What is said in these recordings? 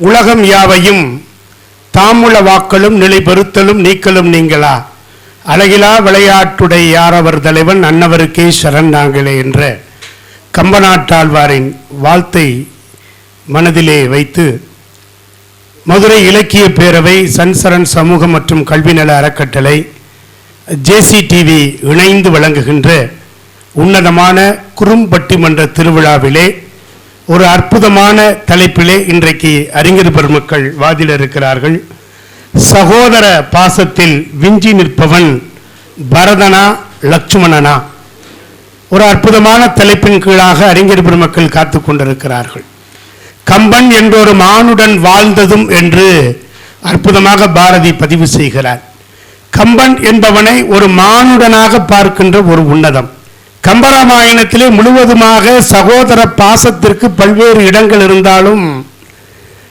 உலகம் யாவையும் தாமுள வாக்களும் நிலைபெறுத்தலும் நீக்கலும் நீங்களா? அழகிலா விளையாட்டுடை யாரவர் தலைவன்? அன்னவருக்கே சரண் நாங்களே என்ற கம்பநாட்டாழ்வாரின் வாழ்த்தை மனதிலே வைத்து மதுரை இலக்கிய பேரவை சன்சரன் சமூக மற்றும் கல்வி நல அறக்கட்டளை ஜேசிடிவி இணைந்து வழங்குகின்ற உன்னதமான குறும்பட்டிமன்ற திருவிழாவிலே ஒரு அற்புதமான தலைப்பிலே இன்றைக்கு அறிஞர் பெருமக்கள் வாதிட இருக்கிறார்கள். சகோதர பாசத்தில் விஞ்சி நிற்பவன் பரதனா லட்சுமணனா. ஒரு அற்புதமான தலைப்பின் கீழாக அறிஞர் பெருமக்கள் காத்து கொண்டிருக்கிறார்கள். கம்பன் என்றொரு மானுடன் வாழ்ந்ததும் என்று அற்புதமாக பாரதி பதிவு செய்கிறார். கம்பன் என்பவனை ஒரு மானுடனாக பார்க்கின்ற ஒரு உன்னதம். கம்பராமாயணத்திலே முழுவதுமாக சகோதர பாசத்திற்கு பல்வேறு இடங்கள் இருந்தாலும்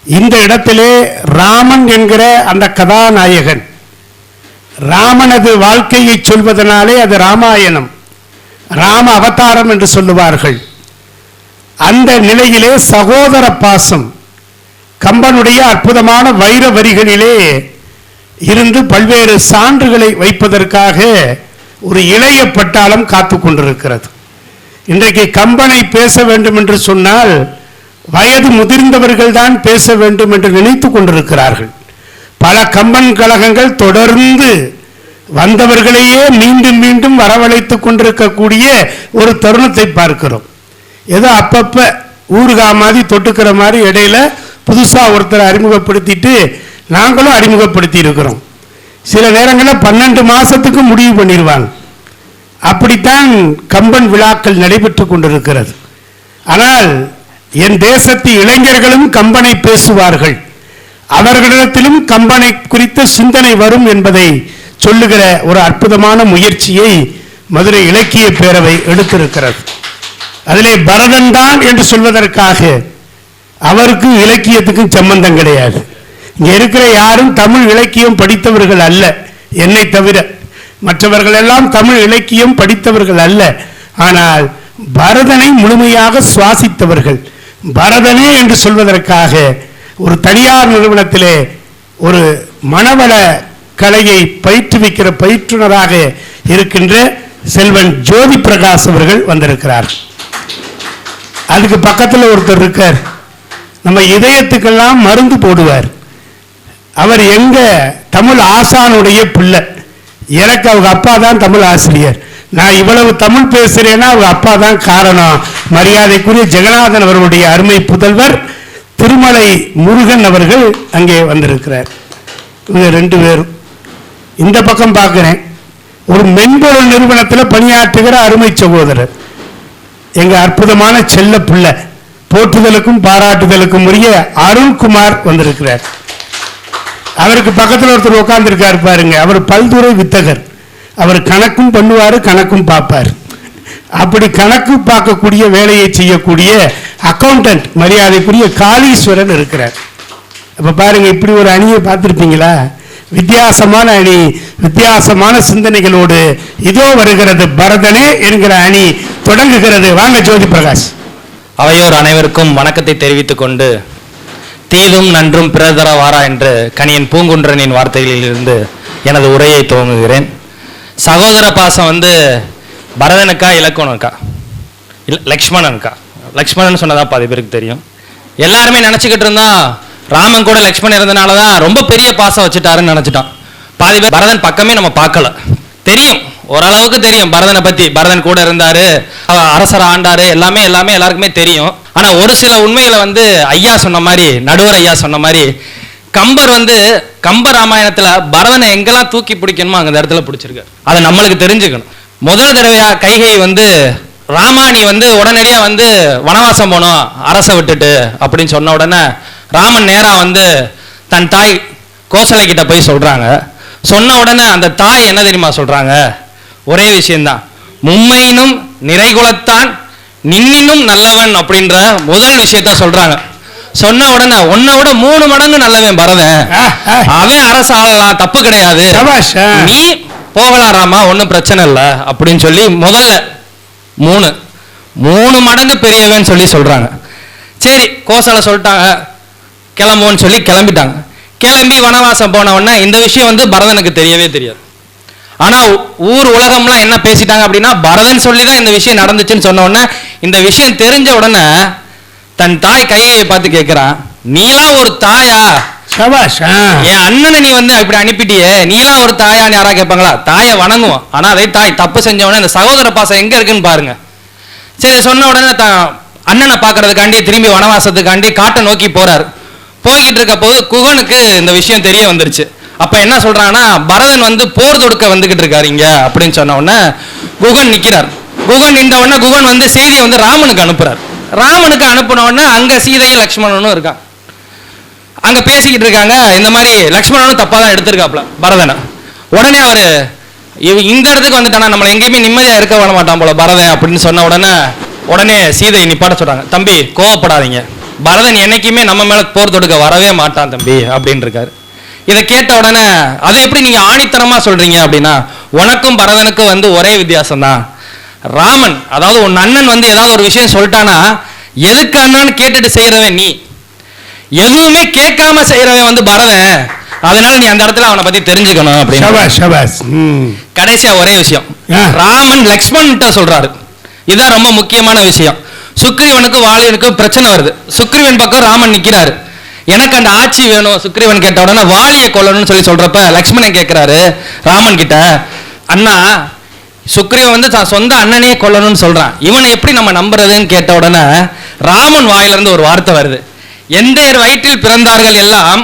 இந்த இடத்திலே ராமன் என்கிற அந்த கதாநாயகன் ராமனது வாழ்க்கையை சொல்வதனாலே அது ராமாயணம் ராம அவதாரம் என்று சொல்லுவார்கள். அந்த நிலையிலே சகோதர பாசம் கம்பனுடைய அற்புதமான வைர வரிகளிலே இருந்து பல்வேறு சான்றுகளை வைப்பதற்காக ஒரு இளைய பட்டாளம் காத்து கொண்டிருக்கிறது. இன்றைக்கு கம்பனை பேச வேண்டும் என்று சொன்னால் வயது முதிர்ந்தவர்கள் தான் பேச வேண்டும் என்று நினைத்து கொண்டிருக்கிறார்கள். பல கம்பன் கழகங்கள் தொடர்ந்து வந்தவர்களையே மீண்டும் மீண்டும் வரவழைத்துக் கொண்டிருக்கக்கூடிய ஒரு தருணத்தை பார்க்கிறோம். ஏதோ அப்பப்ப ஊருகா மாதிரி தொட்டுக்கிற மாதிரி இடையில புதுசாக ஒருத்தரை அறிமுகப்படுத்திட்டு நாங்களும் அறிமுகப்படுத்தி இருக்கிறோம் சில நேரங்களில் பன்னெண்டு மாதத்துக்கு முடிவு பண்ணிடுவாங்க அப்படித்தான் கம்பன் விழாக்கள் நடைபெற்று கொண்டிருக்கிறது. ஆனால் என் தேசத்து இளைஞர்களும் கம்பனை பேசுவார்கள். அவர்களிடத்திலும் கம்பனை குறித்த சிந்தனை வரும் என்பதை சொல்லுகிற ஒரு அற்புதமான முயற்சியை மதுரை இலக்கிய பேரவை எடுத்திருக்கிறது. அதிலே பரதன் தான் என்று சொல்வதற்காக அவருக்கும் இலக்கியத்துக்கும் சம்பந்தம் கிடையாது. இங்கே இருக்கிற யாரும் தமிழ் இலக்கியம் படித்தவர்கள் அல்ல. என்னை தவிர மற்றவர்கள் எல்லாம் தமிழ் இலக்கியம் படித்தவர்கள் அல்ல. ஆனால் பரதனை முழுமையாக சுவாசித்தவர்கள். பரதனே என்று சொல்வதற்காக ஒரு தனியார் நிறுவனத்திலே ஒரு மனவள கலையை பயிற்றுவிக்கிற பயிற்றுனராக இருக்கின்ற செல்வன் ஜோதி பிரகாஷ் அவர்கள் வந்திருக்கிறார். அதுக்கு பக்கத்தில் ஒருத்தர் இருக்கார். நம்ம இதயத்துக்கெல்லாம் மருந்து போடுவார். அவர் எங்க? தமிழ் ஆசானுடைய பிள்ளை. எனக்கு அவங்க அப்பா தான் தமிழ் ஆசிரியர். நான் இவ்வளவு தமிழ் பேசுறேன்னா அவங்க அப்பா தான் காரணம். மரியாதைக்குரிய ஜெகநாதன் அவர்களுடைய அருமை புதல்வர் திருமலை முருகன் அவர்கள் அங்கே வந்திருக்கிறார். இவங்க ரெண்டு பேரும். இந்த பக்கம் பார்க்குறேன். ஒரு மென்பொருள் நிறுவனத்தில் பணியாற்றுகிற அருமை சகோதரர். எங்க அற்புதமான செல்ல பிள்ளை. போற்றுதலுக்கும் பாராட்டுதலுக்கும் உரிய அருண்குமார் வந்திருக்கிறார். அவருக்கு பக்கத்தில் ஒருத்தர் உட்காந்துருக்காரு பாருங்க. அவர் பல்துறை வித்தகர். அவர் கணக்கும் பண்ணுவார் கணக்கும் பார்ப்பார். அப்படி கணக்கு பார்க்கக்கூடிய வேலையை செய்யக்கூடிய அக்கௌண்டன்ட் மரியாதைக்குரிய காளீஸ்வரன் இருக்கிறார். இப்போ பாருங்க இப்படி ஒரு அணியை பார்த்துருப்பீங்களா? வித்தியாசமான அணி வித்தியாசமான சிந்தனைகளோடு இதோ வருகிறது. பரதனே என்கிற அணி தொடங்குகிறது. வாங்க ஜோதி பிரகாஷ். அவையோர் அனைவருக்கும் வணக்கத்தை தெரிவித்துக் கொண்டு தீதும் நன்றும் பிறதர வாரா என்று கணியன் பூங்குன்றனின் வார்த்தைகளிலிருந்து எனது உரையை துவங்குகிறேன். சகோதர பாசம் வந்து பரதனுக்கா இலக்கணனுக்கா லக்ஷ்மணனுக்கா? லக்ஷ்மணன் சொன்னதா பாதி பேருக்கு தெரியும். எல்லாருமே நினச்சிக்கிட்டு இருந்தா ராமன் கூட லக்ஷ்மணன் இருந்தனால தான் ரொம்ப பெரிய பாசம் வச்சுட்டாருன்னு நினச்சிட்டான் பாதி பேர் பரதன் பக்கமே நம்ம பார்க்கல. தெரியும். ஓரளவுக்கு தெரியும் பரதனை பத்தி. பரதன் கூட இருந்தாரு அவர் அரசர் ஆண்டாரு எல்லாமே எல்லாமே எல்லாருக்குமே தெரியும். ஆனா ஒரு சில உண்மைகளை வந்து ஐயா சொன்ன மாதிரி நடுவர் ஐயா சொன்ன மாதிரி கம்பர் வந்து கம்ப ராமாயணத்துல பரதனை எங்கெல்லாம் தூக்கி பிடிக்கணுமோ அந்த இடத்துல பிடிச்சிருக்காரு. அதை நம்மளுக்கு தெரிஞ்சுக்கணும். முதல் தடவையா கைகை வந்து ராமாணி வந்து உடனடியா வந்து வனவாசம் போனோம் அரசை விட்டுட்டு அப்படின்னு சொன்ன உடனே ராமன் நேரா வந்து தன் தாய் கோசலை கிட்ட போய் சொல்றாங்க. சொன்ன உடனே அந்த தாய் என்ன தெரியுமா சொல்றாங்க? ஒரே விஷயம்தான். மும்மையினும் நிறைகுலத்தான் நின்னினும் நல்லவன் அப்படின்ற முதல் விஷயத்த சொல்றாங்க. சொன்ன உடனே உன்னை விட மூணு மடங்கு நல்லவன் பரதன். அவன் அரசு ஆளலாம் தப்பு கிடையாது. நீ போகலாம் ராமா ஒன்றும் பிரச்சனை இல்லை அப்படின்னு சொல்லி முதல்ல மூணு. மூணு மடங்கு பெரியவன் சொல்லி சொல்றாங்க. சரி கோசலை சொல்லிட்டாங்க. கிளம்புவோன்னு சொல்லி கிளம்பிட்டாங்க. கிளம்பி வனவாசம் போன உடனே இந்த விஷயம் வந்து பரதனுக்கு தெரியவே தெரியாது. ஆனா ஊர் உலகம்லாம் என்ன பேசிட்டாங்க அப்படின்னா பரதன் சொல்லி தான் இந்த விஷயம் நடந்துச்சுன்னு சொன்ன உடனே இந்த விஷயம் தெரிஞ்ச உடனே தன் தாய் கையை பார்த்து கேட்கிறான் நீலாம் ஒரு தாயா. என் அண்ணனை நீ வந்து இப்படி அனுப்பிட்டியே நீலாம் ஒரு தாயான்னு யாரா கேட்பாங்களா? தாயை வணங்குவோம். ஆனா அதே தாய் தப்பு செஞ்ச உடனே இந்த சகோதர பாசம் எங்க இருக்குன்னு பாருங்க. சரி சொன்ன உடனே தான் அண்ணனை பார்க்கறதுக்காண்டி திரும்பி வனவாசத்துக்காண்டி காட்டை நோக்கி போறாரு. போய்கிட்டு இருக்க போது குகனுக்கு இந்த விஷயம் தெரிய வந்துருச்சு. அப்ப என்ன சொல்றாங்கன்னா பரதன் வந்து போர் தொடுக்க வந்துகிட்டு இருக்காரு இங்க அப்படின்னு சொன்ன உடனே குகன் நிக்கிறார். குகன் நின்ற உடனே குகன் வந்து செய்தியை வந்து ராமனுக்கு அனுப்புறார். ராமனுக்கு அனுப்பின உடனே அங்க சீதையும் லக்ஷ்மணனும் இருக்கான் அங்க பேசிக்கிட்டு இருக்காங்க இந்த மாதிரி லக்ஷ்மணனும் தப்பா தான் எடுத்திருக்காப்ல பரதனை. உடனே அவரு இந்த இடத்துக்கு வந்துட்டானா நம்மளை எங்கேயுமே நிம்மதியா இருக்க விட மாட்டான் போல பரதன் அப்படின்னு சொன்ன உடனே உடனே சீதை நிப்பாட்ட சொல்றாங்க. தம்பி கோவப்படாதீங்க. பரதன் என்னைக்குமே நம்ம மேல போர் தொடுக்க வரவே மாட்டான் தம்பி அப்படின்னு இருக்காரு. இதை கேட்ட உடனே அதை எப்படி நீங்க ஆணித்தனமா சொல்றீங்க? அப்படின்னா உனக்கும் பரதனுக்கும் வந்து ஒரே வித்தியாசம் தான் ராமன் அதாவது உன் அண்ணன் வந்து ஏதாவது ஒரு விஷயம் சொல்லிட்டானா எதுக்கு அண்ணான்னு கேட்டுட்டு செய்யறவன் நீ. எதுவுமே கேட்காம செய்யறவன் வந்து பரதன். அதனால நீ அந்த இடத்துல அவனை பத்தி தெரிஞ்சுக்கணும் அப்படின்னு. கடைசியா ஒரே விஷயம். ராமன் லக்ஷ்மண்கிட்ட சொல்றாரு. இதுதான் ரொம்ப முக்கியமான விஷயம். சுக்ரீவனுக்கும் வாலியனுக்கும் பிரச்சனை வருது. சுக்ரீவன் பக்கம் ராமன் நிக்கிறாரு. எனக்கு அந்த ஆட்சி வேணும். சுக்ரீவன் கேட்ட உடனே வாலியை கொல்லணும்னு சொல்லி சொல்றப்ப லக்ஷ்மணன் கேட்கிறாரு ராமன் கிட்ட. அண்ணா சுக்ரீவன் வந்து தான் சொந்த அண்ணனே கொல்லணும்னு சொல்றான். இவனை எப்படி நம்ம நம்புறதுன்னு கேட்ட உடனே ராமன் வாயிலிருந்து ஒரு வார்த்தை வருது. எந்த வயிற்றில் பிறந்தார்கள் எல்லாம்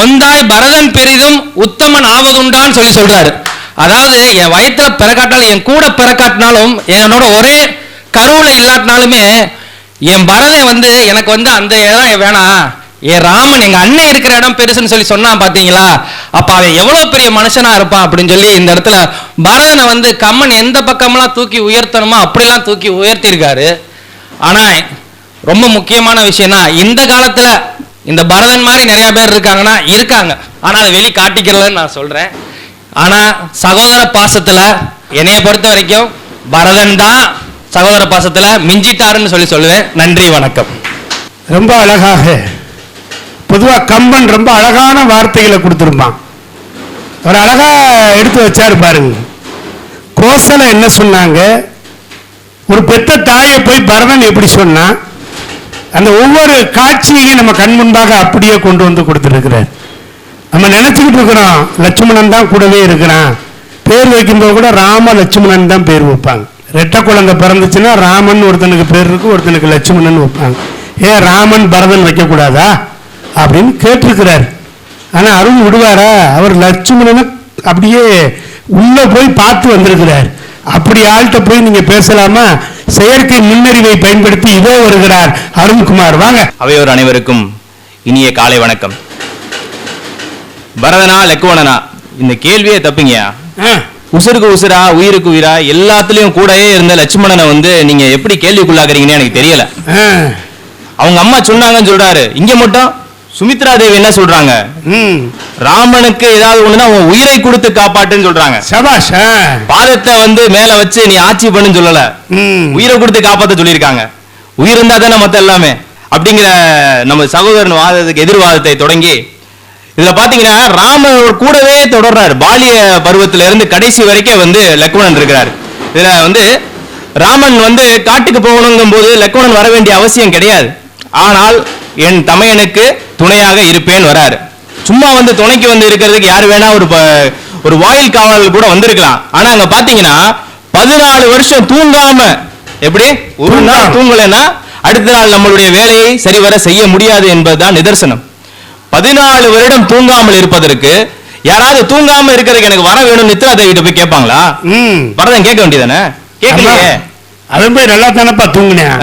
ஒந்தாய் பரதன் பெரிதும் உத்தமன் ஆவதுண்டான்னு சொல்லி சொல்றாரு. அதாவது என் வயிற்றுல பிறக்காட்டாலும் என் கூட பிறக்காட்டினாலும் என்னோட ஒரே கருவுல இல்லாட்டினாலுமே என் பரதன் வந்து எனக்கு வந்து அந்த இடம் வேணாம். ஏன் ராமன் எங்க அண்ணன் இருக்கிற இடம் பெருசுன்னு சொல்லி சொன்னான் பாத்தீங்களா? அப்ப அவன் எவ்வளவு பெரிய மனுஷனா இருப்பான் அப்படின்னு சொல்லி இந்த இடத்துல பரதனை வந்து கம்மன் எந்த பக்கம்லாம் தூக்கி உயர்த்தணுமோ அப்படிலாம் தூக்கி உயர்த்தியிருக்காரு. ஆனா ரொம்ப முக்கியமான விஷயம்னா இந்த காலத்துல இந்த பரதன் மாதிரி நிறைய பேர் இருக்காங்கன்னா இருக்காங்க. ஆனா அதை வெளி காட்டிக்கிறலன்னு நான் சொல்றேன். ஆனா சகோதர பாசத்துல என்னைய பொறுத்த வரைக்கும் பரதன் தான் சகோதர பாசத்துல மிஞ்சிட்டாருன்னு சொல்லி சொல்லுவேன். நன்றி வணக்கம். ரொம்ப அழகாக பொதுவாக கம்பன் ரொம்ப அழகான வார்த்தைகளை கொடுத்துருப்பான். ஒரு அழகாக எடுத்து வச்சாரு பாருங்க. கோசலை என்ன சொன்னாங்க? ஒரு பெத்த தாயை போய் பரதன் எப்படி சொன்னான் அந்த ஒவ்வொரு காட்சியையும் நம்ம கண் முன்பாக அப்படியே கொண்டு வந்து கொடுத்துருக்கிறார். நம்ம நினைச்சுக்கிட்டு இருக்கிறோம் லட்சுமணன் தான் கூடவே இருக்கிறான். பேர் வைக்கும்போது கூட ராம லட்சுமணன் தான் பேர் வைப்பாங்க. ரெட்டை குழந்தை பிறந்துச்சுன்னா ராமன் ஒருத்தனுக்கு பேர் இருக்கு ஒருத்தனுக்கு லட்சுமணன் வைப்பாங்க. ஏன் ராமன் பரதன் வைக்கக்கூடாதா? அப்படின்னு கேட்டிருக்கிறார். ஆனா அருண் விடுவாரா? அவர் லட்சுமணனை அப்படியே உள்ள போய் பார்த்து வந்திருக்கிறார். அப்படி ஆள்கிட்ட போய் நீங்க பேசலாமா? செயற்கை முன்னறிவை பயன்படுத்தி இதோ வருகிறார் அருண்குமார். வாங்க. அவையோர் அனைவருக்கும் இனிய காலை வணக்கம். பரதனா லக்குவணனா இந்த கேள்வியே தப்புங்கய்யா ஆ, உசுருக்கு உசுரா உயிருக்கு உயிரா எல்லாத்துலயும் கூடயே இருந்த லட்சுமணனை வந்து நீங்க எப்படி கேள்விக்குள்ளாக்குறீங்கன்னு எனக்கு தெரியல. அவங்க அம்மா சொன்னாங்கன்னு சொல்றாரு. இங்க மட்டும் சுமித்ரா தேவி என்ன சொல்றாங்க? ராமனுக்கு ஏதாவது ஒண்ணுனா உன் உயிரை கொடுத்து காப்பாட்டுன்னு சொல்றாங்க. சபாஷ் பாதத்தை வந்து மேல வச்சு நீ ஆட்சி பண்ணுன்னு சொல்லல. உயிரை கொடுத்து காப்பாத்த சொல்லியிருக்காங்க. உயிர் இருந்தா தானே மத்த எல்லாமே. அப்படிங்கிற நம்ம சகோதரன் வாதத்துக்கு எதிர்வாதத்தை தொடங்கி இதுல பாத்தீங்கன்னா ராமர் கூடவே தொடர்றாரு. பாலிய பருவத்துல இருந்து கடைசி வரைக்கும் வந்து லக்ஷ்மணன் இருக்கிறாரு. இதுல வந்து ராமன் வந்து காட்டுக்கு போகணுங்கும் போது லக்ஷ்மணன் வர வேண்டிய அவசியம் கிடையாது. ஆனால் என் தமையனுக்கு துணையாக இருப்பேன் வராரு சும்மா வந்து துணைக்கு வந்து இருக்கிறதுக்கு யார் வேணா ஒரு ஒரு வாயில் காவலர் கூட வந்திருக்கலாம் ஆனா அங்க பாத்தீங்கன்னா பதினாலு வருஷம் தூங்காம எப்படி ஒரு நாள். தூங்கலைன்னா அடுத்த நாள் நம்மளுடைய வேலையை சரிவர செய்ய முடியாது என்பதுதான் நிதர்சனம் பதினாலு வருடம் தூங்காமல் இருப்பதற்கு யாராவது தூங்காம இருக்கிறதுக்கு எனக்கு வர வேணும் நித்ரா தேவிட்ட போய் கேட்பாங்களா. வரதன் கேட்க வேண்டியதானே கேட்கலையே. அவன் போய் நல்லா தானப்பா தூங்குனேன்.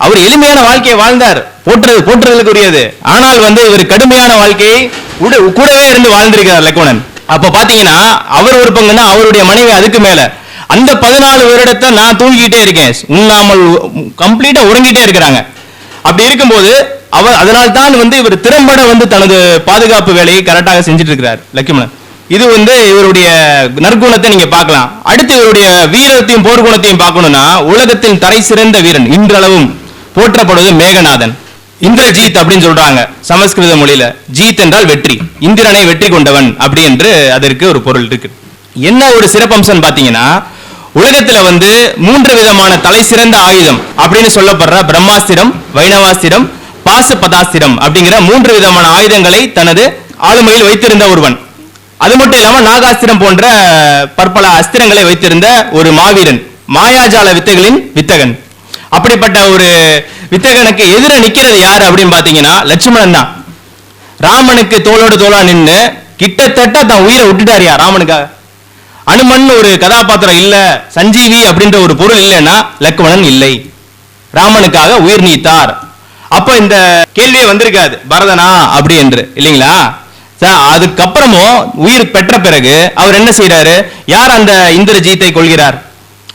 அவர் எளிமையான வாழ்க்கையை வாழ்ந்தார். போற்றுறது போற்றுறதுக்குரியது ஆனால் வந்து இவர் கடுமையான வாழ்க்கையை உட- கூடவே இருந்து வாழ்ந்திருக்கிறார் லக்ஷ்மணன் அப்ப பாத்தீங்கன்னா அவர் ஒரு பங்குன்னா அவருடைய மனைவி அதுக்கு மேல. அந்த பதினாலு வருடத்தை நான் தூங்கிக்கிட்டே இருக்கேன். உண்ணாமல் கம்ப்ளீட்டா உறங்கிட்டே இருக்கிறாங்க. அப்படி இருக்கும்போது அவர் அதனால் தான் வந்து இவர் திறம்பட வந்து தனது பாதுகாப்பு வேலையை கரெக்டாக செஞ்சுட்டு இருக்கிறார் லக்ஷ்மணன் இது வந்து இவருடைய நற்குணத்தை நீங்க பார்க்கலாம். அடுத்து இவருடைய வீரத்தையும் போர்க்குணத்தையும் பார்க்கணும்னா உலகத்தின் தரை சிறந்த வீரன் இன்றளவும் போற்றப்படுவது மேகநாதன். இந்திரஜீத் அப்படின்னு சொல்றாங்க. சமஸ்கிருத மொழியில ஜீத் என்றால் வெற்றி. இந்திரனை வெற்றி கொண்டவன் அப்படி என்று அதற்கு ஒரு பொருள் இருக்கு. என்ன ஒரு சிறப்பம்சம் பாத்தீங்கன்னா உலகத்துல வந்து மூன்று விதமான தலை சிறந்த ஆயுதம் அப்படின்னு சொல்லப்படுற பிரம்மாஸ்திரம் வைணவாஸ்திரம் பாசுபதாஸ்திரம் அப்படிங்கிற மூன்று விதமான ஆயுதங்களை தனது ஆளுமையில் வைத்திருந்த ஒருவன். அது மட்டும் இல்லாம நாகாஸ்திரம் போன்ற பற்பல அஸ்திரங்களை வைத்திருந்த ஒரு மாவீரன் மாயாஜால வித்தைகளின் வித்தகன். அப்படிப்பட்ட ஒரு வித்தகனுக்கு எதிர நிக்கிறது யாரு அப்படின்னு பாத்தீங்கன்னா லட்சுமணன் தான். ராமனுக்கு தோளோடு தோளா நின்று கிட்டத்தட்ட தன் உயிரை விட்டுட்டாரியா ராமனுக்காக. அனுமன் ஒரு கதாபாத்திரம் இல்ல சஞ்சீவி அப்படின்ற ஒரு பொருள் இல்லைன்னா லக்மணன் இல்லை. ராமனுக்காக உயிர் நீத்தார். அப்ப இந்த கேள்வியே வந்திருக்காது பரதனா அப்படி என்று இல்லைங்களா? அதுக்கப்புறமும் உயிர் பெற்ற பிறகு அவர் என்ன செய்யறாரு யார் அந்த இந்திரஜீத்தை கொள்கிறார்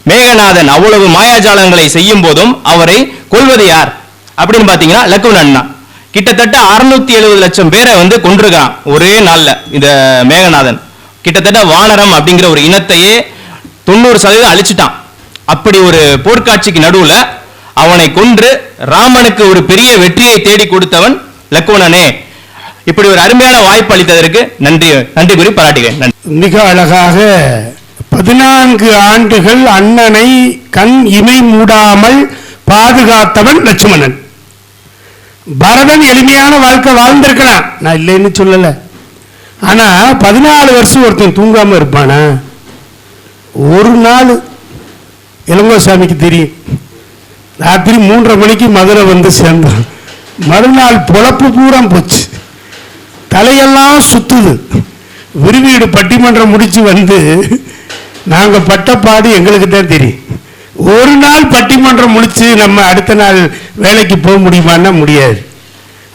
மேகநாதன் அவ்வளவு மாயாஜாலங்களை செய்யும் போதும் அவரை கொள்வது யார்? அப்படின்னு பாத்தீங்கன்னா லக்குவன் தான் கிட்டத்தட்ட அறுநூத்தி எழுபது லட்சம் பேரை வந்து கொண்டிருக்கான் ஒரே நாள்ல இந்த மேகநாதன். கிட்டத்தட்ட வானரம் அப்படிங்கிற ஒரு இனத்தையே தொண்ணூறு சதவீதம் அழிச்சிட்டான். அப்படி ஒரு போர்க்காட்சிக்கு நடுவுல அவனை கொன்று ராமனுக்கு ஒரு பெரிய வெற்றியை தேடி கொடுத்தவன் லக்குவனனே இப்படி ஒரு அருமையான வாய்ப்பு அளித்ததற்கு நன்றி நன்றி கூறி பாராட்டுகிறேன். மிக அழகாக பதினான்கு ஆண்டுகள் அண்ணனை கண் இமை மூடாமல் பாதுகாத்தவன் லட்சுமணன். பரதன் எளிமையான வாழ்க்கை வாழ்ந்திருக்கிறான் நான் இல்லைன்னு சொல்லல. ஆனா பதினாலு வருஷம் ஒருத்தன் தூங்காம இருப்பானா? ஒரு நாள் இளங்கோசாமிக்கு தெரியும். ராத்திரி மூன்றரை மணிக்கு மதுரை வந்து சேர்ந்தான். மறுநாள் பொழப்பு பூரா போச்சு. தலையெல்லாம் சுத்துது. விருவீடு பட்டிமன்றம் முடிச்சு வந்து நாங்க பட்ட பாடு எங்களுக்கு தான் தெரியும். ஒரு நாள் பட்டிமன்றம் முடிச்சு நம்ம அடுத்த நாள் வேலைக்கு போக முடியுமான்னா முடியாது.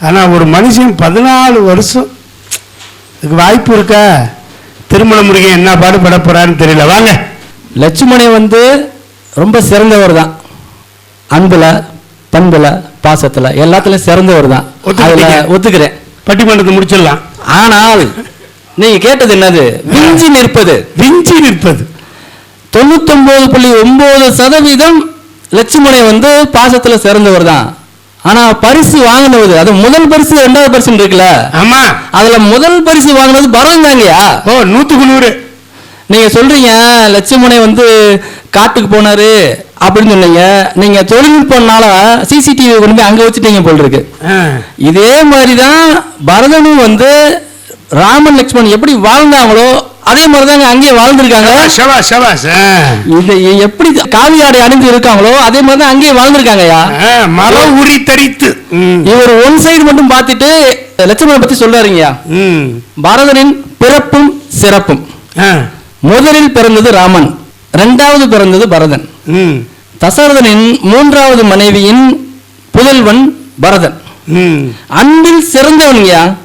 ஆனா ஒரு மனுஷன் பதினாலு வருஷம் இதுக்கு வாய்ப்பு இருக்கா? திருமண முருகன் என்ன பாடுபட போறான்னு தெரியல. வாங்க. லட்சுமணி வந்து ரொம்ப சிறந்தவர் தான். அன்புல பண்புல பாசத்துல எல்லாத்துலயும் சிறந்தவர் தான்? அதுல ஒத்துக்கிறேன். பட்டிமன்றத்தை முடிச்சிடலாம். ஆனால் நீங்க கேட்டது என்னது? விஞ்சி நிற்பது. விஞ்சி நிற்பது. தொண்ணூத்தொன்பது புள்ளி ஒன்பது சதவீதம் லட்சுமணி வந்து பாசத்துல சிறந்தவர் தான். ஆனா பரிசு வாங்கினது அது முதல் பரிசு ரெண்டாவது பரிசு இருக்குல்ல? ஆமா. அதுல முதல் பரிசு வாங்கினது பரதம் தாங்கயா ஓ நூத்துக்கு நூறு. நீங்க சொல்றீங்க லட்சுமணை வந்து காட்டுக்கு போனாரு அப்படின்னு சொன்னீங்க. நீங்க தொழில்நுட்பம்னால சிசிடிவி கொண்டு போய் அங்க வச்சுட்டீங்க போல் இருக்கு. இதே மாதிரி தான் பரதனும் வந்து ராமன் லட்சுமணன் எப்படி வாழ்ந்தாங்களோ அதே மாதிரி தாங்க அங்கேயே வாழ்ந்திருக்காங்க சபாஷ் ஆ. இது எப்படி காவி ஆடை அணிந்து இருக்காங்களோ அதே மாதிரி தான் அங்கேயே வாழ்ந்திருக்காங்கய்யா ஆ, மரம் உரி தரித்து. இவர் ஒன் சைடு மட்டும் பார்த்துட்டு லட்சுமணனை பத்தி சொல்றாருங்கய்யா ம். பரதனின் பிறப்பும் சிறப்பும். முதலில் பிறந்தது ராமன் இரண்டாவது பிறந்தது பரதன் ம். தசரதனின் மூன்றாவது மனைவியின் புதல்வன் பரதன் ம். அன்பில் சிறந்தவன்யா ஆ.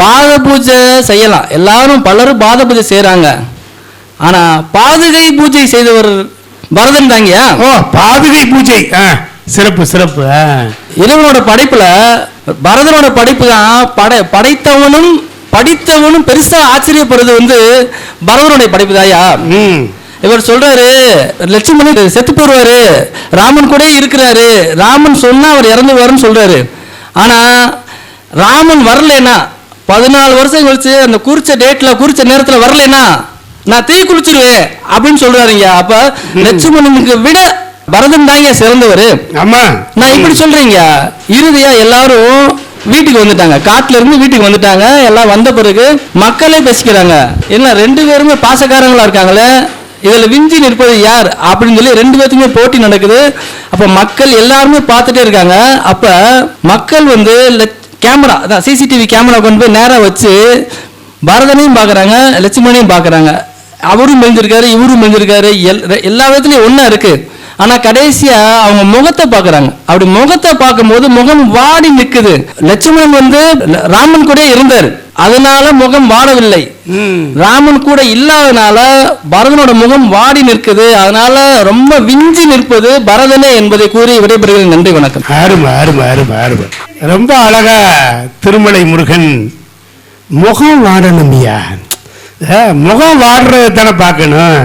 பாத பூஜை செய்யலாம். எல்லாரும் பலரும் பாத பூஜை செய்றாங்க. ஆனா பாதுகை பூஜை செய்தவர் பரதன் தாங்கயா? ஓ பாதுகை பூஜை. சிறப்பு சிறப்பு. இறைவனோட படைப்புல பரதனோட படைப்பு தான் படை படைத்தவனும் படித்தவனும் பெருசா ஆச்சரியப்படுறது வந்து பரதனுடைய படைப்பு தாயா. இவர் சொல்றாரு லட்சுமணன் செத்து போடுவாரு ராமன் கூட இருக்கிறாரு. ராமன் சொன்னா அவர் இறந்துவாருன்னு சொல்றாரு. ஆனா ராமன் வரலைன்னா பதினாலு வருஷம் கழிச்சு அந்த குறிச்ச டேட்ல குறிச்ச நேரத்துல வரலைன்னா நான் தீ குளிச்சிருவேன் அப்படின்னு சொல்றாருங்க. அப்ப லட்சுமணனுக்கு விட பரதன் தாங்க சிறந்தவர். ஆமா. நான் இப்படி சொல்றீங்க. இறுதியா எல்லாரும் வீட்டுக்கு வந்துட்டாங்க. காட்டுல இருந்து வீட்டுக்கு வந்துட்டாங்க. எல்லாம் வந்த பிறகு மக்களே பேசிக்கிறாங்க. என்ன ரெண்டு பேருமே பாசக்காரங்களா இருக்காங்களே? இதுல விஞ்சி நிற்பது யார்? அப்படின்னு சொல்லி ரெண்டு பேத்துக்குமே போட்டி நடக்குது. அப்ப மக்கள் எல்லாருமே பார்த்துட்டே இருக்காங்க. அப்ப மக்கள் வந்து கேமரா அதான் சிசிடிவி கேமரா கொண்டு போய் நேராக வச்சு பரதனையும் பார்க்குறாங்க லட்சுமணையும் பார்க்குறாங்க அவரும் மெஞ்சிருக்காரு இவரும் மெஞ்சிருக்காரு எல் எல்லா விதத்துலையும் ஒன்றா இருக்குது ஆனா கடைசியா அவங்க முகத்தை பார்க்கறாங்க. அப்படி முகத்தை பார்க்கும்போது முகம் வாடி நிக்குது. லட்சுமணன் வந்து ராமன் கூட இருந்தார். அதனால முகம் வாடவில்லை. ராமன் கூட இல்லாதனால பரதனோட முகம் வாடி நிற்குது. அதனால ரொம்ப விஞ்சி நிற்பது பரதனே என்பதை கூறி விடைபெறுகிறேன். நன்றி வணக்கம். அருமை அருமை அருமை அருமை ரொம்ப அழகா திருமலை முருகன் முகம் வாடணும்யா முகம் வாடுறத தானே பார்க்கணும்.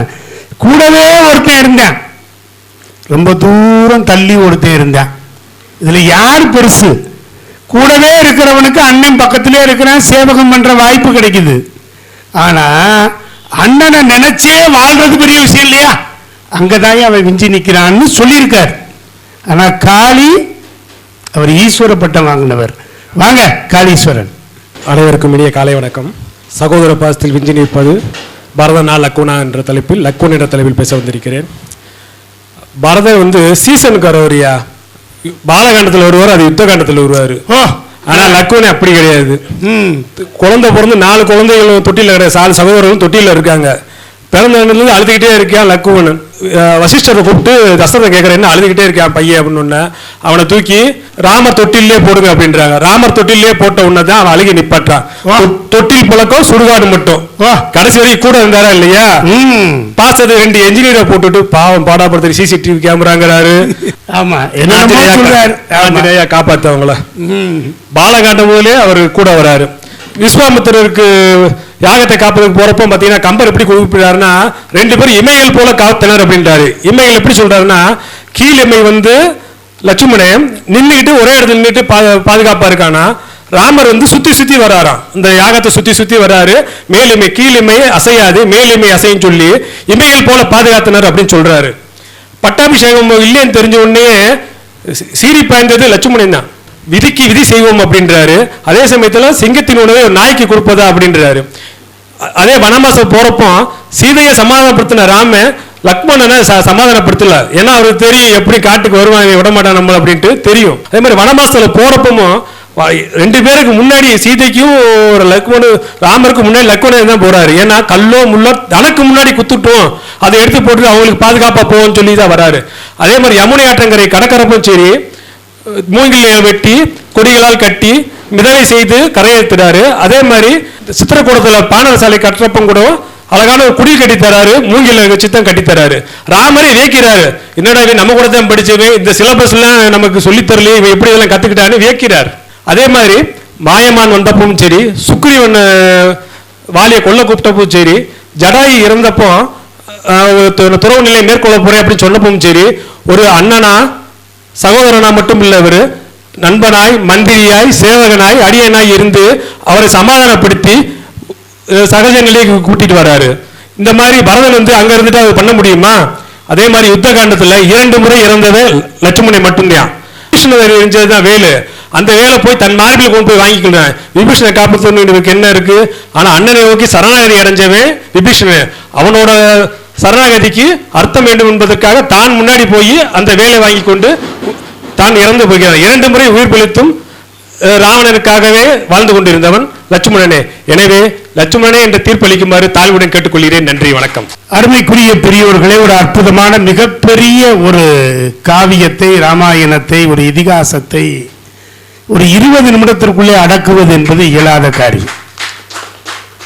கூடவே ஒருத்தன் இருந்தான். ரொம்ப தூரம் தள்ளி ஒருத்தன் இருந்தான். இதில் யார் பெருசு? கூடவே இருக்கிறவனுக்கு அண்ணன் பக்கத்திலே இருக்கிறான் சேவகம் பண்ணுற வாய்ப்பு கிடைக்குது. ஆனால் அண்ணனை நினைச்சே வாழ்றது பெரிய விஷயம் இல்லையா? அங்கதான் அவன் விஞ்சி நிற்கிறான்னு சொல்லியிருக்கார். ஆனால் காளி அவர் ஈஸ்வர பட்டம் வாங்கினவர். வாங்க காளீஸ்வரன். அனைவருக்கும் இனிய காலை வணக்கம். சகோதர பாசத்தில் விஞ்சி நிற்பது பரதனா லக்குனா என்ற தலைப்பில் லக்குன் என்ற தலைப்பில் பேச வந்திருக்கிறேன். பரதன் வந்து சீசனுக்கு வரவரியா பாலகாண்டத்தில் வருவார் அது யுத்த காண்டத்தில் வருவார். ஓ ஆனா லக்குவன் அப்படி கிடையாது. ம். குழந்தை பிறந்து நாலு குழந்தைகள் தொட்டியில் கிடையாது சாலு சகோதரர்களும் தொட்டியில் இருக்காங்க. பிறந்த இடத்துல அழுதுகிட்டே இருக்கான் லக்குவன்? வசிஷ்டரை கூப்பிட்டு தசரதை கேட்குறேன் என்ன அழுதுகிட்டே இருக்கான் பையன் அப்படின்னு அவனை தூக்கி ராமர் தொட்டிலே போடுங்க அப்படின்றாங்க. ராமர் தொட்டிலே போட்ட உடனே தான் அவன் அழுகி தொ- தொட்டில் பழக்கம் சுடுகாடு மட்டும். கடைசி வரைக்கும் கூட இருந்தாரா இல்லையா? ம். பாசது ரெண்டு என்ஜினியரை போட்டுட்டு பாவம் பாடாப்படுத்தி சிசிடிவி கேமராங்கிறாரு ஆமா. ஆஞ்சநேயா காப்பாத்தவங்கள பாலகாண்டம் முதலே அவர் கூட வராரு. விஸ்வாமித்திரருக்கு யாகத்தை காப்பதுக்கு போறப்போ பாத்தீங்கன்னா கம்பர் எப்படி குறிப்பிடுறாருன்னா ரெண்டு பேரும் இமைகள் போல காத்தனர் அப்படின்றாரு. இமைகள் எப்படி சொல்றாருன்னா கீழ் இமை வந்து லட்சுமணன் நின்றுக்கிட்டு ஒரே இடத்துல நின்றுட்டு பாதுகாப்பா இருக்கானா? ராமர் வந்து சுத்தி சுத்தி வராராம். இந்த யாகத்தை சுத்தி சுத்தி வராரு. மேலுமை கீழுமை அசையாது. மேலிமை அசையும் சொல்லி இமைகள் போல பாதுகாத்தனர் அப்படின்னு சொல்றாரு. பட்டாபிஷேகம் இல்லைன்னு தெரிஞ்ச உடனே சீரி சீறி பாய்ந்தது லட்சுமணன் தான். விதிக்கு விதி செய்வோம் அப்படின்றாரு. அதே சமயத்துல சிங்கத்தின் உணவை ஒரு நாய்க்கு கொடுப்பதா அப்படின்றாரு. அதே வனமாசம் போறப்போ சீதையை சமாதானப்படுத்தின ராம லக்மணனை ச சமாதானப்படுத்தல. ஏன்னா அவருக்கு தெரியும் எப்படி காட்டுக்கு வருவான் விட மாட்டான் நம்மள அப்படின்ட்டு தெரியும். அதே மாதிரி வனவாசத்துல போறப்பமும் ரெண்டு பேருக்கு முன்னாடி சீதைக்கும் ஒரு லக்மனு ராமருக்கு முன்னாடி லக்மணன் தான் போறாரு. ஏன்னா கல்லோ முள்ளோ தனக்கு முன்னாடி குத்துட்டோம். அதை எடுத்து போட்டு அவங்களுக்கு பாதுகாப்பா போவோம்னு சொல்லி தான் வராரு. அதே மாதிரி யமுனை ஆற்றங்கரை கடற்கரப்பும் சரி மூங்கிலை வெட்டி கொடிகளால் கட்டி மிதவை செய்து கரையேற்றுறாரு. அதே மாதிரி சித்திரக்கூடத்துல பானரசாலை கட்டுறப்பம் கூட அழகான ஒரு குடில் கட்டி தராரு. மூங்கில வச்சு தான் கட்டி தராரு. ராமரே வியக்கிறாரு. என்னடா இவன் நம்ம கூட தான் படிச்சவன் இந்த சிலபஸ்லாம் நமக்கு சொல்லித்தரலையே இவன் எப்படி இதெல்லாம் கத்துக்கிட்டான்னு வியக்கிறார். அதே மாதிரி மாயமான் வந்தப்பவும் சரி சுக்ரீவன் ஒன்று வாலியை கொல்ல கூப்பிட்டப்பவும் சரி ஜடாயி இறந்தப்போ துறவு நிலை மேற்கொள்ள போறேன் அப்படின்னு சொன்னப்பவும் சரி ஒரு அண்ணனா சகோதரனா மட்டும் இல்லை இவர் நண்பனாய் மந்திரியாய் சேவகனாய் அடியனாய் இருந்து அவரை சமாதானப்படுத்தி சகஜ நிலைக்கு கூட்டிட்டு வர்றாரு இந்த மாதிரி பரதன் வந்து அங்க இருந்துட்டு அது பண்ண முடியுமா? அதே மாதிரி யுத்த காண்டத்துல இரண்டு முறை இறந்தது லட்சுமணை மட்டும்தான். விபீஷணர் எரிஞ்சதுதான் வேலு. அந்த வேலை போய் தன் மார்பில் கொண்டு போய் வாங்கிக்கிறேன் விபீஷணை காப்பாற்றணும் இவனுக்கு என்ன இருக்கு? ஆனா அண்ணனை நோக்கி சரணாகதி அடைஞ்சவன் விபீஷணன். அவனோட சரணாகதிக்கு அர்த்தம் வேண்டும் என்பதற்காக தான் முன்னாடி போய் அந்த வேலை வாங்கி கொண்டு தான் இறந்து போகிறான். இரண்டு முறை உயிர் பிழைத்தும் ராவணனுக்காகவே வாழ்ந்து கொண்டிருந்தவன் லட்சுமணனே. எனவே லட்சுமணனே என்ற தீர்ப்பளிக்குமாறு தாழ்வுடன் கேட்டுக்கொள்கிறேன். நன்றி வணக்கம். அருமைக்குரிய பெரியவர்களே ஒரு அற்புதமான மிகப்பெரிய ஒரு காவியத்தை ராமாயணத்தை ஒரு இதிகாசத்தை ஒரு இருபது நிமிடத்திற்குள்ளே அடக்குவது என்பது இயலாத காரியம்.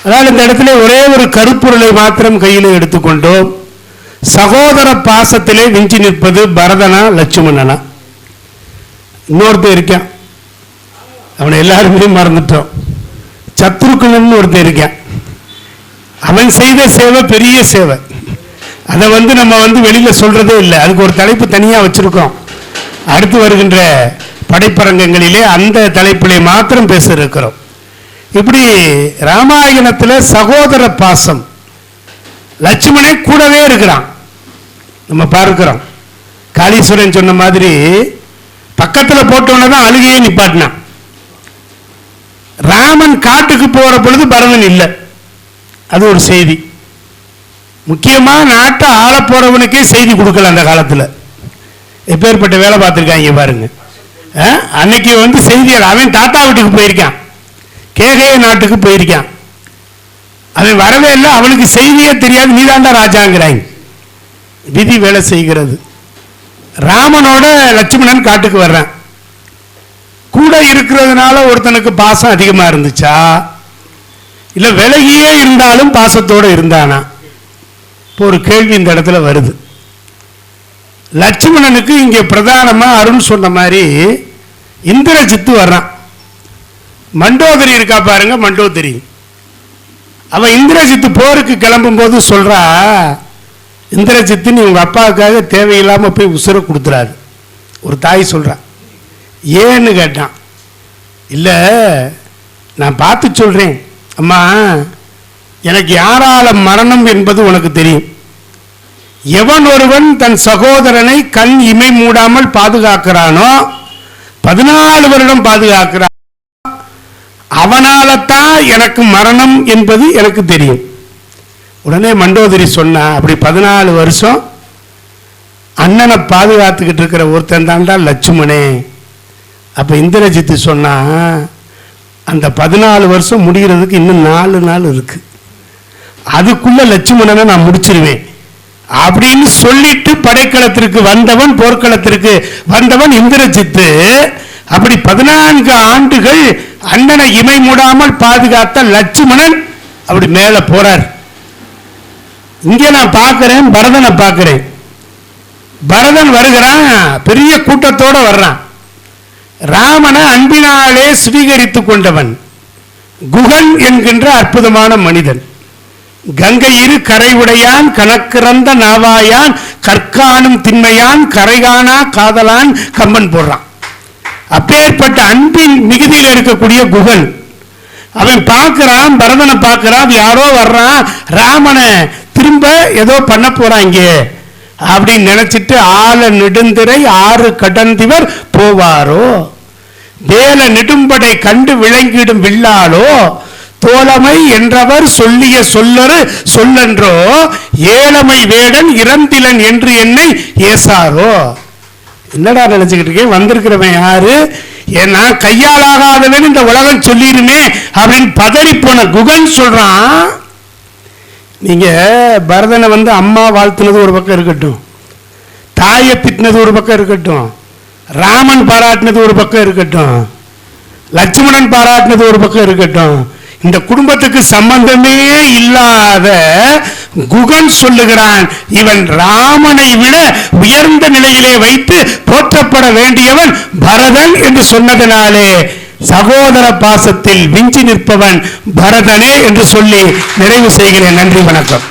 அதனால் இந்த இடத்துல ஒரே ஒரு கருப்பொருளை மாத்திரம் கையில் எடுத்துக்கொண்டோம். சகோதர பாசத்திலே விஞ்சி நிற்பது பரதனா லட்சுமணனா. இன்னொருத்தர் இருக்கேன். அவனை எல்லாருமே மறந்துட்டோம். சத்ருக்கணன் ஒருத்தன் இருக்கான். அவன் செய்த சேவை பெரிய சேவை. அதை வந்து நம்ம வந்து வெளியில சொல்றதே இல்லை. அதுக்கு ஒரு தலைப்பு தனியா வச்சிருக்கோம். அடுத்து வருகின்ற படைப்பரங்கங்களிலே அந்த தலைப்பிலே மாத்திரம் பேச இருக்கிறோம் இப்படி ராமாயணத்தில் சகோதர பாசம். லட்சுமணே கூடவே இருக்கிறான். நம்ம பார்க்கிறோம். காளீஸ்வரன் சொன்ன மாதிரி பக்கத்தில் போட்டோன்னே தான் அழுகையே நிப்பாட்டினான். ராமன் காட்டுக்கு போற பொழுது பரதன் இல்லை. அது ஒரு செய்தி. முக்கியமாக நாட்டை ஆள போறவனுக்கே செய்தி கொடுக்கல அந்த காலத்தில். எப்பேற்பட்ட வேலை பார்த்துருக்காங்க பாருங்க. அன்னைக்கு வந்து செய்தியாளர் அவன் தாத்தா வீட்டுக்கு போயிருக்கான். கேகைய நாட்டுக்கு போயிருக்கான். அவன் வரவே இல்லை. அவனுக்கு செய்தியே தெரியாது. நீதாண்டா ராஜாங்கிறாங்க விதி வேலை செய்கிறது. ராமனோட லட்சுமணன் காட்டுக்கு வர்றான். கூட இருக்கிறதுனால ஒருத்தனுக்கு பாசம் அதிகமாக இருந்துச்சா? இல்லை விலகியே இருந்தாலும் பாசத்தோடு இருந்தானா? இப்போ ஒரு கேள்வி இந்த இடத்துல வருது. லட்சுமணனுக்கு இங்கே பிரதானமாக அருண் சொன்ன மாதிரி இந்திரஜித்து வர்றான். மண்டோதரி இருக்கா பாருங்க மண்டோதரி. அவன் இந்திரஜித்து போருக்கு கிளம்பும் போது சொல்றா இந்திரஜித்து நீ அப்பாவுக்காக தேவையில்லாமல் போய் உசுரை கொடுத்துறாரு. ஒரு தாய் சொல்கிறான் ஏன்னு கேட்டான். இல்லை நான் பார்த்து சொல்கிறேன் அம்மா எனக்கு யாரால மரணம் என்பது உனக்கு தெரியும். எவன் ஒருவன் தன் சகோதரனை கண் இமை மூடாமல் பாதுகாக்கிறானோ பதினாலு வருடம் பாதுகாக்கிறான் அவனாலத்தான் எனக்கு மரணம் என்பது எனக்கு தெரியும். உடனே மண்டோதரி சொன்னா அப்படி பதினாலு வருஷம் அண்ணனை பாதுகாத்துக்கிட்டு இருக்கிற ஒருத்தன் தாண்டா லட்சுமணே. அப்போ இந்திரஜித்து சொன்னால் அந்த பதினாலு வருஷம் முடிகிறதுக்கு இன்னும் நாலு நாள் இருக்குது அதுக்குள்ள லட்சுமணனை நான் முடிச்சிருவேன். அப்படின்னு சொல்லிட்டு படைக்களத்திற்கு வந்தவன் போர்க்களத்திற்கு வந்தவன் இந்திரஜித்து அப்படி பதினான்கு ஆண்டுகள் அண்ணனை இமை மூடாமல் பாதுகாத்த லட்சுமணன் அப்படி மேலே போறார். இங்கே நான் பார்க்கிறேன் பரதனை பார்க்கிறேன். பரதன் வருகிறான் பெரிய கூட்டத்தோட வர்றான். ராமனை அன்பினாலே சுவீகரித்துக் கொண்டவன். குகன் என்கின்ற அற்புதமான மனிதன். கங்கை இரு கரை உடையான் கணக்கிறந்த நாவாயான் கற்கானும் திண்மையான் கரைகானா காதலான் கம்பன் போடுறான். அப்பேற்பட்ட அன்பின் மிகுதியில் இருக்கக்கூடிய குகன். அவன் பார்க்கிறான் பரதனை பார்க்கிறான் யாரோ வர்றான் ராமனை திரும்ப ஏதோ பண்ண போறான் இங்கே. அப்படின்னு நினைச்சிட்டு ஆள நெடுந்திரை ஆறு கடந்திவர் போவாரோ? வேல நெடும்படை கண்டு விளங்கிடும் வில்லாளோ? தோழமை என்றவர் சொல்லிய சொல்லரு சொல்லன்றோ? ஏழமை வேடன் இறந்திலன் என்று என்னை ஏசாரோ? என்னடா நினைச்சுக்கிட்டு இருக்கேன்? வந்திருக்கிறவன் யாரு? ஏன்னா கையாலாகாதவன் இந்த உலகம் சொல்லிருமே அப்படின்னு பதறி போன குகன் சொல்றான். நீங்கள் பரதனை வந்து அம்மா வாழ்த்துனது ஒரு பக்கம் இருக்கட்டும். தாயை திட்டினது ஒரு பக்கம் இருக்கட்டும். ராமன் பாராட்டினது ஒரு பக்கம் இருக்கட்டும். லட்சுமணன் பாராட்டினது ஒரு பக்கம் இருக்கட்டும். இந்த குடும்பத்துக்கு சம்பந்தமே இல்லாத குகன் சொல்லுகிறான். இவன் ராமனை விட உயர்ந்த நிலையிலே வைத்து போற்றப்பட வேண்டியவன் பரதன் என்று சொன்னதனாலே சகோதர பாசத்தில் விஞ்சி நிற்பவன் பரதனே என்று சொல்லி நிறைவு செய்கிறேன். நன்றி வணக்கம்.